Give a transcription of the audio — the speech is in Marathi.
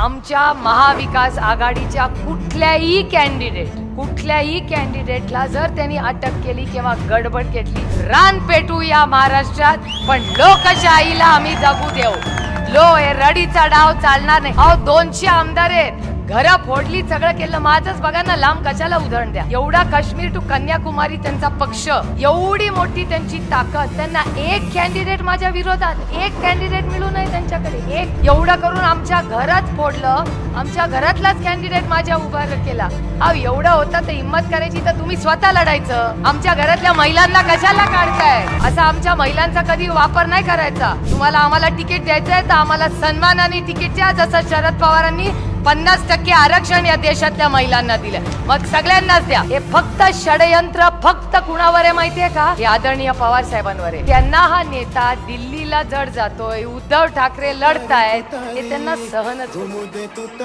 आमच्या महाविकास आघाडीच्या कुठल्याही कॅन्डिडेट कुठल्याही कॅन्डिडेटला जर त्यांनी अटक केली किंवा गडबड केली रान पेटू या महाराष्ट्रात. पण लोकशाहीला आम्ही जगू देऊ. लो हे रडीचा डाव चालणार नाही. अहो दोनशे आमदार आहेत. घरं फोडली सगळं केलं माझच बघा ना लांब कशाला उदाहरण द्या. एवढा काश्मीर टू कन्याकुमारी त्यांचा पक्ष एवढी मोठी त्यांची ताकद त्यांना एक कॅन्डिडेट माझ्या विरोधात एक कॅन्डिडेट मिळू नये त्यांच्याकडे एक. एवढं करून आमच्या घरात फोडलं आमच्या घरातलाच कॅन्डिडेट माझ्या उभा केला. अहो एवढं होतं तर हिंमत करायची तर तुम्ही स्वतः लढायचं. आमच्या घरातल्या महिलांना कशाला काढताय? असा आमच्या महिलांचा कधी वापर नाही करायचा. तुम्हाला आम्हाला तिकीट द्यायचंय तर आम्हाला सन्मानाने तिकीट द्या जसं शरद पवारांनी पन्नास टक्के आरक्षण या देशातल्या महिलांना दिलं. मग सगळ्यांनाच द्या. हे फक्त षडयंत्र फक्त कुणावर आहे माहितीये का? हे आदरणीय पवार साहेबांवर आहे. त्यांना हा नेता दिल्लीला जड जातोय उद्धव ठाकरे लढतायत. हे त्यांना सहनच होत